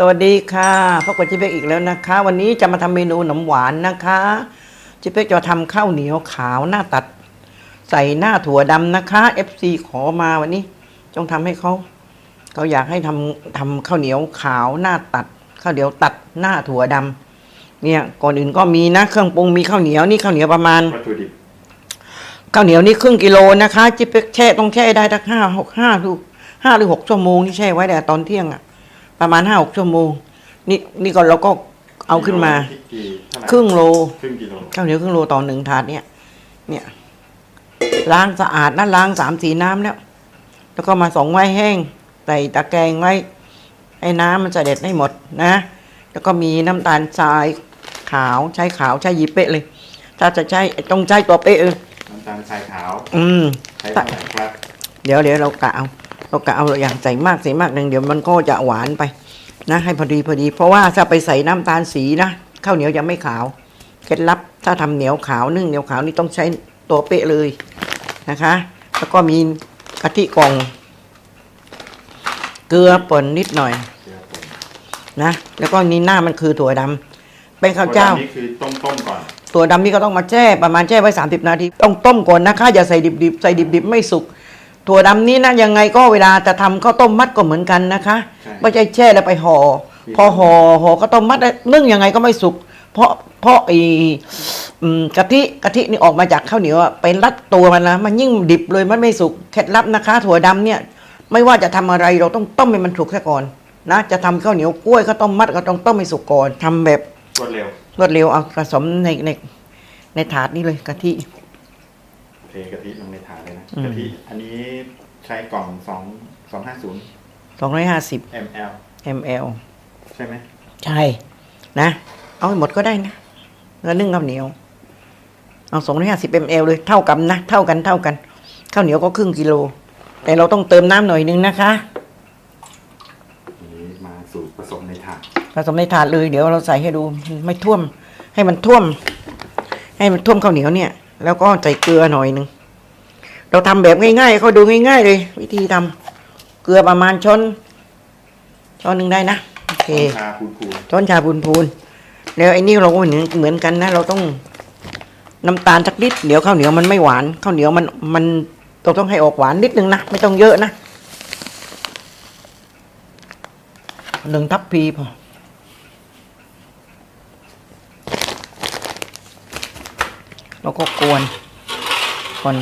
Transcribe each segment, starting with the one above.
สวัสดีค่ะพบกับจิเป๊กอีกแล้วนะคะ วันนี้จะมาทำเมนูขนมหวานนะคะจิเป๊กจะทำข้าวเหนียวขาวหน้าตัด ใส่หน้าถั่วดำนะคะ FC ขอมาวันนี้จงทำให้เขา เขาอยากให้ทำทำข้าวเหนียวขาวหน้าตัดข้าวเหนียวตัดหน้าถั่วดำเนี่ยก่อนอื่นก็มีนะเครื่องปรุงมีข้าวเหนียวนี่ข้าวเหนียวประมาณวัตถุดิบข้าวเหนียวนี่ครึ่งกิโลนะคะจิเป๊กแช่ต้องแช่ได้ทั้งห้าหกห้าหรือห้าหรือหกชั่วโมงที่แช่ไว้แต่ตอนเที่ยงอะประมาณห้าหกชั่วโมง นี่นี่ก็เราก็เอาขึ้นมากี่เท่าไหร่ครึ่งโลครึ่งกิโลข้าวเหนียวครึ่งโลต่อหนึ่งถาดเนี่ย เนี่ยล้างสะอาดนะล้างสามสีน้ำแล้วแล้วก็มาสองไว้แห้ง ใส่ตะแกรงไว้ให้น้ำมันเสด็จให้หมดนะ แล้วก็มีน้ำตาลทรายขาวใช้ขาวใช้ยีเป๊ะเลย ถ้าจะใช้ต้องใช้ตัวเป๊ะเออน้ำตาลทรายขาว อืมใช้เท่าไหร่ครับ เดี๋ยวเดี๋ยวเรากะเอาเรากะเอาอย่างใส่มากใส่มากหนึ่งเดี๋ยวมันก็จะหวานไปนะให้พอดีพอดี เพราะว่าถ้าไปใส่น้ำตาลสีนะข้าวเหนียวจะไม่ขาวเคล็ดลับถ้าทำเหนียวขาวนึ่งเหนียวขาวนี่ต้องใช้ตัวเป๊ะเลยนะคะ แล้วก็มีกะทิกล่อง เกลือป่นนิดหน่อยเดี๋ยวผมนะ แล้วก็นี่หน้ามันคือถั่วดำเป็นข้าวเจ้าตัวนี้คือต้มต้มก่อนตัวดำนี่ก็ต้องมาแช่ประมาณแช่ไว้ 30 นาที ต้องต้มก่อนนะคะ อย่าใส่ดิบๆ ใส่ดิบๆ ไม่สุก ถั่วดำนี้นะยังไงก็เวลาจะทำข้าวต้มมัดก็เหมือนกันนะคะใช่ไม่ใช่แช่แล้วไปห่อมีพอห่อห่อข้าวต้มมัดแล้วนึ่งยังไงก็ไม่สุก เพราะเพราะไอ้อืมกะทิกะทินี่ออกมาจากข้าวเหนียวอะเป็นรัดตัวมันนะมันยิ่งดิบเลยมันไม่สุกเคล็ดลับนะคะ ถั่วดำเนี่ย ไม่ว่าจะทำอะไรเราต้องต้มให้มันสุกซะก่อนนะจะทำข้าวเหนียวกล้วยข้าวต้มมัดก็ต้องต้มให้สุกก่อนทำแบบรวดเร็วรวดเร็วเอาผสมในในในถาดนี้เลยกะทิเทกะทิลงในถาดเลยนะอืมกะทิอันนี้ใช้กล่องสองสองห้าศูนย์250 ml ml ใช่ไหมใช่นะ เอาให้หมดก็ได้นะแล้วนึ่งข้าวเหนียว เอา250 ml เลยเท่ากันนะ เท่ากันเท่ากันข้าวเหนียวก็ครึ่งกิโล แต่เราต้องเติมน้ำหน่อยนึงนะคะอันนี้มาสู่ผสมในถาดผสมในถาดเลยเดี๋ยวเราใส่ให้ดูไม่ท่วม ให้มันท่วม ให้มันท่วมข้าวเหนียวเนี่ย แล้วก็ใส่เกลือหน่อยหนึงเราทำแบบง่ายๆเขาดูง่ายๆเลย วิธีทำเกลือประมาณช้อนช้อนหนึ่งได้นะโอเคชาคูณคูณช้อนชาพูนพูนแล้วไอ้นี่เราก็เหมือนเหมือนกันนะ เราต้องน้ำตาลสักนิดเดี๋ยวข้าวเหนียวมันไม่หวานข้าวเหนียวมันมัน เราต้องให้ออกหวานนิดนึงนะ ไม่ต้องเยอะนะหนึ่งทัพพีพอแล้วก็กวนคน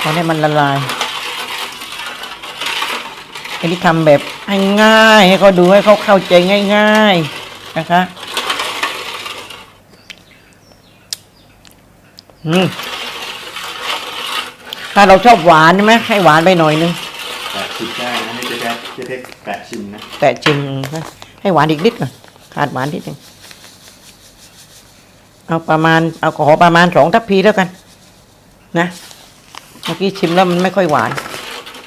พอให้มันละลายอันนี้ทำแบบให้ง่ายให้เขาดูให้เขาเข้าใจง่าย ๆ นะคะ อืม ถ้าเราชอบหวานใช่ไหมให้หวานไปหน่อยนึงแปะชิมได้นะนี่เจ๊แจ๊คเจ๊เทคแปะชิมนะแต่ชิมนะให้หวานอีกนิดหน่อยขาดหวานนิดหนึงเอาประมาณเอาขอประมาณสองทัพพีแล้วกัน นะเมื่อกี้ชิมแล้วมันไม่ค่อยหวาน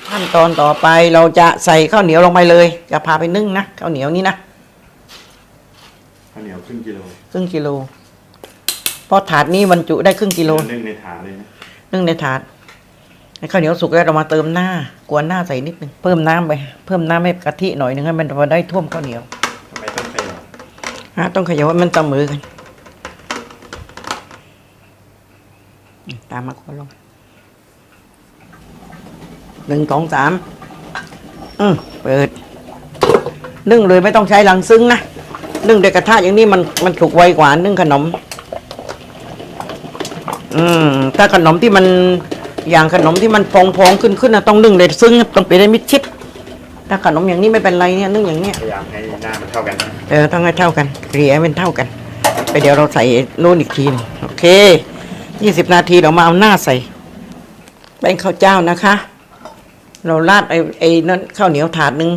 ขั้นตอนต่อไปเราจะใส่ข้าวเหนียวลงไปเลย จะพาไปนึ่งนะข้าวเหนียวนี่นะข้าวเหนียวครึ่งกิโลครึ่งกิโล เพราะถาดนี้บรรจุได้ครึ่งกิโลนึ่งในถาดเลยนะนึ่งในถาดให้ข้าวเหนียวสุกแล้วเรามาเติมหน้ากวนหน้าใส่นิดนึงเพิ่มน้ำไป เพิ่มน้ำให้กะทิหน่อยนึงให้มันพอได้ท่วมข้าวเหนียวทำไมต้องเขย่าฮะต้องเขย่าให้มันเสมอกันอืมตามมาขอลงหนึ่งสองสามอืมเปิด นึ่งเลยไม่ต้องใช้ลังซึ้งนะนึ่งด้วยกระทะอย่างนี้มันมันสุกไวกว่านึ่งขนม อืมถ้าขนมที่มันอย่างขนมที่มันพองพองๆขึ้นขึ้นนะต้องนึ่งเลยซึ้งต้องเปลี่ยนให้มิดชิด ถ้าขนมอย่างนี้ไม่เป็นไรเนี่ยนึ่งอย่างเนี้ยพยายามให้หน้ามันเท่ากันนะเออต้องให้เท่ากันเกลี่ยให้เป็นเท่ากัน ไปเดี๋ยวเราใส่นู่นอีกทีหนึงโอเคยี่สิบนาทีเรามาเอาหน้าใส่แป้งข้าวเจ้านะคะ เราราดไอ้ไอ้นั่นข้าวเหนียวถาดหนึ่ง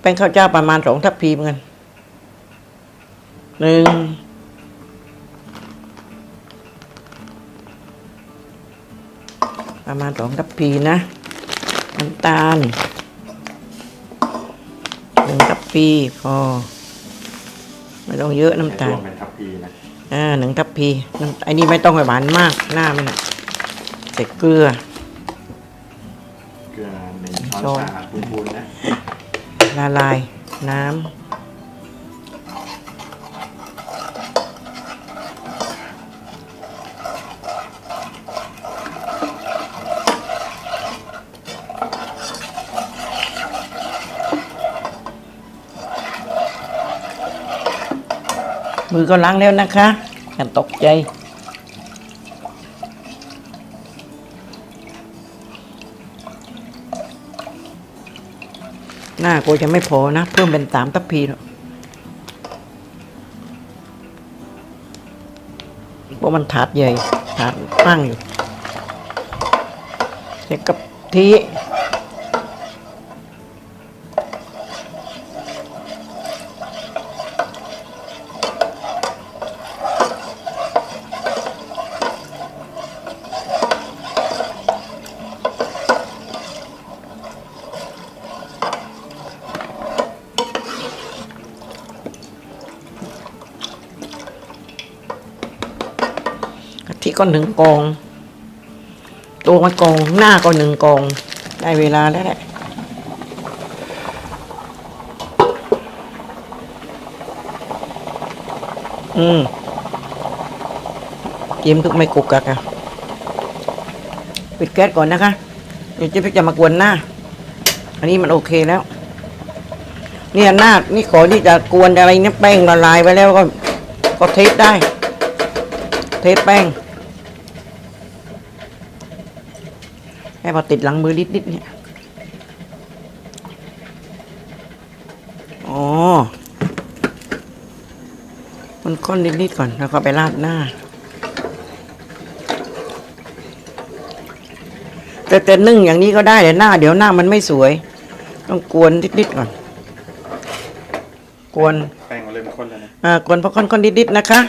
แป้งข้าวเจ้าประมาณสองทัพพีเหมือนกันหนึ่ง ประมาณสองทัพพีนะน้ำตาลหนึ่งทัพพีพอไม่ต้องเยอะน้ำตารลวมเป็นทัพพีนะอ่าหนึ่งทัพพีน้ำไอ้นี่ไม่ต้องไปหวานมากหน้ามันอะใส่เกลือเกลือหนึ่งช้อนช้อนชาพูนๆนะละลายน้ำ มือก็ล้างแล้วนะคะอย่าตกใจ หน้ากูจะไม่พอนะ เพิ่มเป็นสามทัพพีเพราะมันถาดใหญ่ ถาดตั้งอยู่เสร็จกับที ก็หนึ่งกอง ตัวมันกองหน้าก็หนึ่งกอง ได้เวลาแล้วแหละอืมจิ้มทุกไม่กุกกักอะปิดแก๊สก่อนนะคะเดี๋ยวเจะจะมากวนหน้า อันนี้มันโอเคแล้ว เนี่ยหน้านี่ขอที่จะกวนอะไรเนี่ยแป้งละลายไปแล้วก็ ก็เทสได้ เทสแป้ง แค่ พอติดหลังมือนิดๆเนี่ยอ๋อมันก้นนิดๆก่อนแล้วก็ไปราดหน้า แต่แต่นึ่งอย่างนี้ก็ได้แต่หน้า เดี๋ยวหน้ามันไม่สวย ต้องกวนนิดๆก่อน กวนแป้งเริ่มข้นแล้วนะอ่ากวนพอค่อนๆดิดๆนะคะ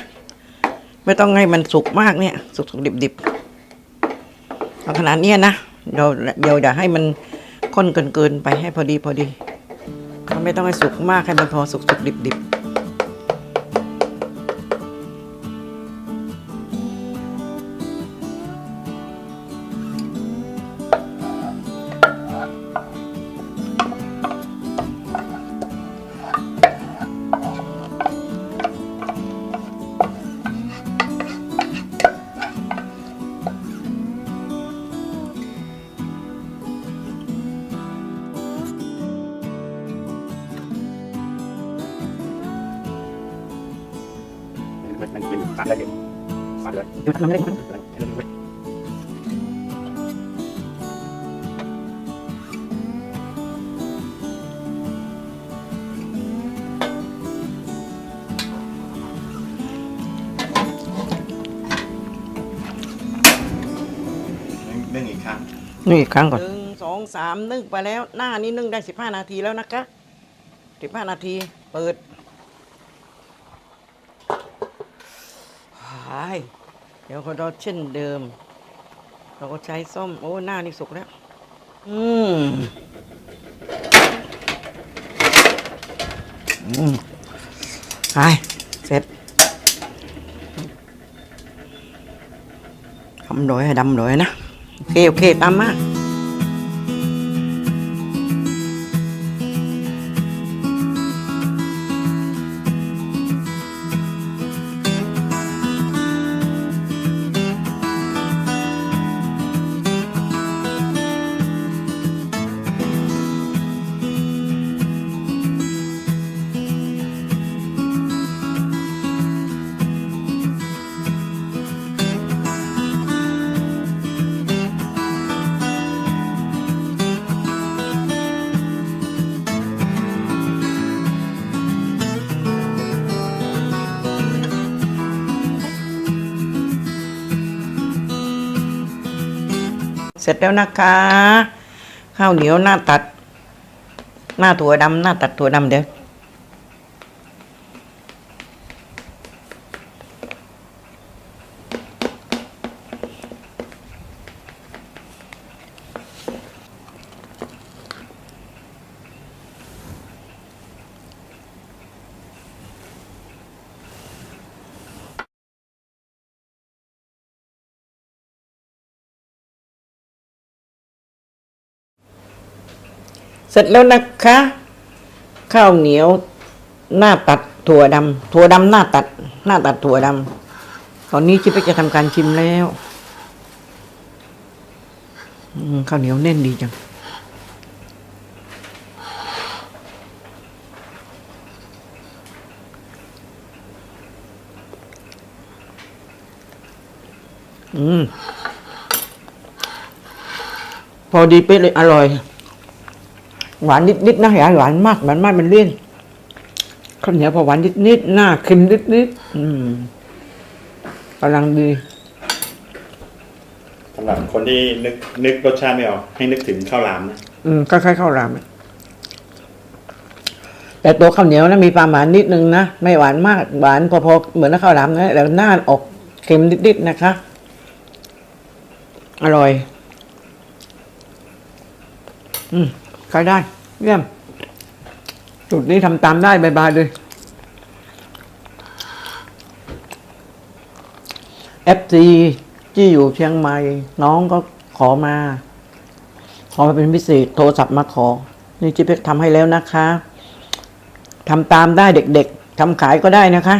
ไม่ต้องให้มันสุกมากเนี่ย สุกๆดิบๆเอาขนาดเนี้ยนะ เดี๋ยวเดี๋ยวอย่าให้มันข้นเกินๆไปให้พอดีพอดี มันไม่ต้องให้สุกมากให้มันพอสุกๆดิบดิบ เป็นตัดได้เยอะตัดเลยๆเดี๋ยวทำอะไรมันนึ่งอีกครั้งนึ่งอีกครั้งก่อนหนึ่งสองสามนึ่งไปแล้ว หน้านี้นึ่งได้สิบห้านาทีแล้วนะคะสิบห้านาที เปิดหาย เดี๋ยวเราเช่นเดิม เราก็ใช้ส้ม โอ้หน้านี่สุกแล้ว อืมอืมไปเสร็จทำโดยให้ดำโดยนะ โอเค โอเค ตามมา เสร็จแล้วนะคะ ข้าวเหนียวหน้าตัด หน้าถั่วดำหน้าตัดถั่วดำเดี๋ยว เสร็จแล้วนะคะ ข้าวเหนียวหน้าตัดถั่วดำถั่วดำหน้าตัด หน้าตัดถั่วดำตอนนี้จิ๊บจะทำการชิมแล้วข้าวเหนียวแน่นดีจังอืมพอดีเป๊ะเลยอร่อย หวานนิดๆนะอย่าหวานมากหวานมากมันเลี่ยนข้าวเหนียวพอหวานนิดๆหน้าเค็มนิดๆอืมกำลังดีสำหรับคนที่นึกนึกรสชาติไม่ออกให้นึกถึงข้าวหลามนะอืมคล้ายๆข้าวรามอะแต่ตัวข้าวเหนียวนะมีความหวานนิดนึงนะไม่หวานมากหวานพอๆเหมือนข้าวรามนะแต่หน้าออกเค็มนิดๆนะคะ อร่อย อืม ใช้ได้เยี่ยมจุดนี้ทำตามได้บายๆเลย FC ที่อยู่เชียงใหม่ น้องก็ขอมา ขอมาเป็นพิเศษโทรศัพท์มาขอ นี่จิเป็กทำให้แล้วนะคะทำตามได้เด็กๆทำขายก็ได้นะคะ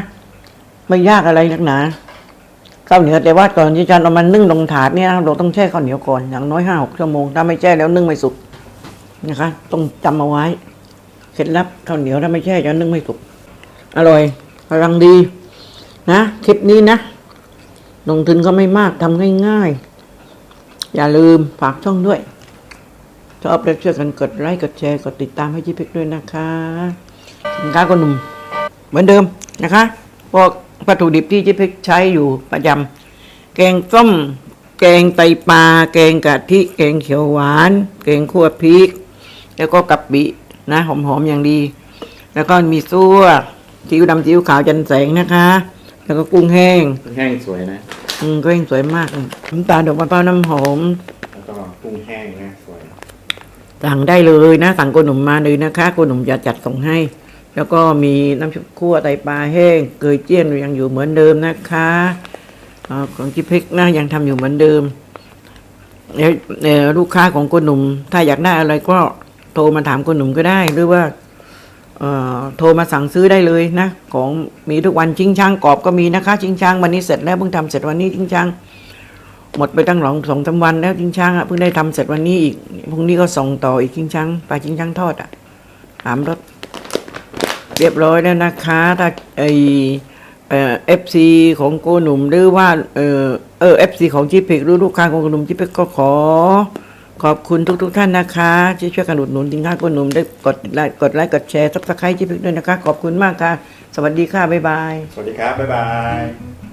ไม่ยากอะไรนักหนาข้าวเหนียวแต่ว่าก่อนที่จะเอามานึ่งลงถาดเนี่ยเราต้องแช่ข้าวเหนียวก่อนอย่างน้อยห้าหกชั่วโมงถ้าไม่แช่แล้วนึ่งไม่สุก นะคะต้องจำเอาไว้เคล็ดลับข้าวเหนียวถ้าไม่แช่จะนึ่งไม่สุกอร่อยกำลังดี นะคลิปนี้นะลงทุนก็ไม่มากทำง่ายๆ อย่าลืมฝากช่องด้วยชอบแล้วช่วยกันกดไลค์กดแชร์กดติดตามให้จิพิกด้วยนะคะสินค้าคนหนุ่ม เหมือนเดิมนะคะพวกวัตถุดิบที่จิพิกใช้อยู่ประจำแกงส้มแกงไตปลาแกงกะทิ แกงเขียวหวาน แกงขั่วพริก แล้วก็กะปินะหอมๆอย่างดี แล้วก็มีซั่วซีอิ๊วดำซีอิ๊วขาวจันแสงนะคะ แล้วก็กุ้งแห้งแห้งสวยนะ อืมก็ยังสวยมากเลยน้ำตาลดอกมะพร้าวน้ำหอมแล้วก็กุ้งแห้งนะสวยสั่งได้เลยนะ สั่งโกหนุ่มมาเลยนะคะโกหนุ่มจะจัดส่งให้ แล้วก็มีน้ำชุบคั่วไตปลาแห้ง เกยเจี้ยนยังอยู่เหมือนเดิมนะคะอ่าของจิพริกนะยังทำอยู่เหมือนเดิมเดี๋ยวเดี๋ยวลูกค้าของโกหนุ่มถ้าอยากได้อะไรก็ โทรมาถามโกหนุ่มก็ได้ หรือว่าโทรมาสั่งซื้อได้เลยนะ ของมีทุกวันชิงช่างกรอบก็มีนะคะ ชิงช่างวันนี้เสร็จแล้วเพิ่งทำเสร็จวันนี้ชิงช่าง หมดไปตั้งหลองสองสามวันแล้วชิงช่างอะเพิ่งได้ทำเสร็จวันนี้อีกพรุ่งนี้ก็ส่งต่ออีกชิงช่างปลาชิงช่างทอดอะสามรสเรียบร้อยแล้วนะคะถ้าไอเอ่อฟซีของโกหนุ่มหรือว่าเออเออเอฟซีของจิพิกหรือลูกค้าของโกหนุ่มจิพิกก็ขอ ขอบคุณทุกๆทท่านนะคะ ที่ช่วยกันอุดหนุนสินค้าคนหนุ่มได้กดไลค์กดไลค์กดแชร์ซับสไครต์จิพิกด้วยนะคะ ขอบคุณมากค่ะ สวัสดีค่ะ บ๊ายบาย สวัสดีครับ บ๊ายบาย